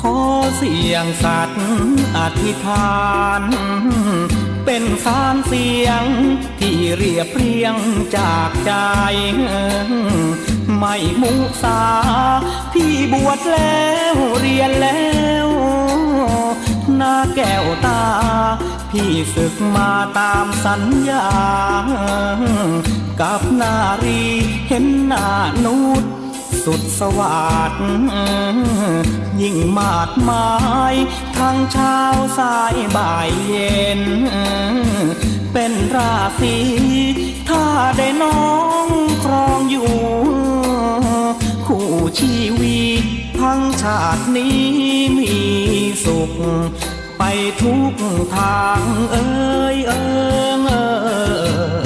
ขอเสียงสัตว์อธิษฐาน เป็นสารเสียงที่เรียบเรียงจากใจ ไม่มุสาพี่บวชแล้วเรียนแล้วหน้าแก้วตา พี่ศึกมาตามสัญญา กับนารีเห็นหน้านุษ สุดสวัสดยิ่งมาดไม้ทั้งเช้าสายบ่ายเย็น เป็นราศีถ้าได้น้องครองอยู่ คู่ชีวิตทั้งชาตินี้มีสุข ไปทุกทางเอ้ยเอิงเอย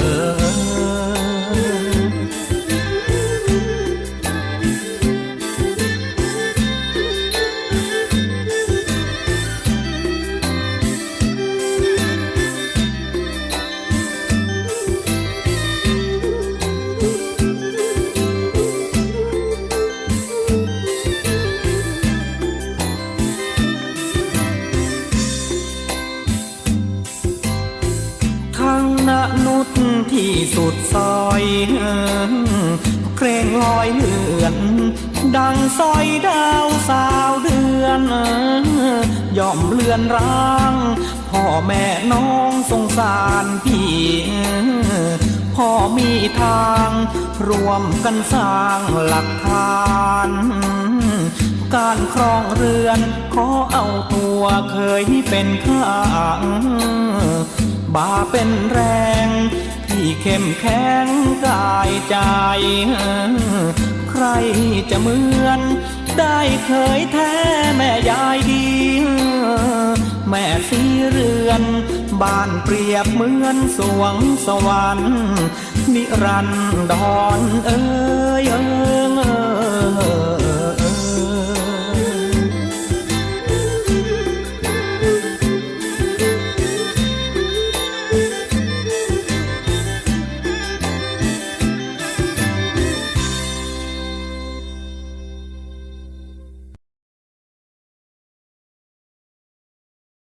นุษที่สุดซอยเกรงลอยเลือนดังซอยดาวสาวเดือนย่อมเลือนร้างพ่อแม่น้องสงสารพี่พ่อมีทาง รวมกันสร้างหลักฐาน การครองเรือน ขอเอาตัวเคยเป็นข้างบาเป็นแรง ที่เข้มแข็งกายใจ ใครจะเหมือน ได้เคยแท้แม่ยายดี แม่สีเรือนบ้านเปรียบเหมือนสวงสวรรค์ นิรันดรเอ้ยเอ้ยเอ้ย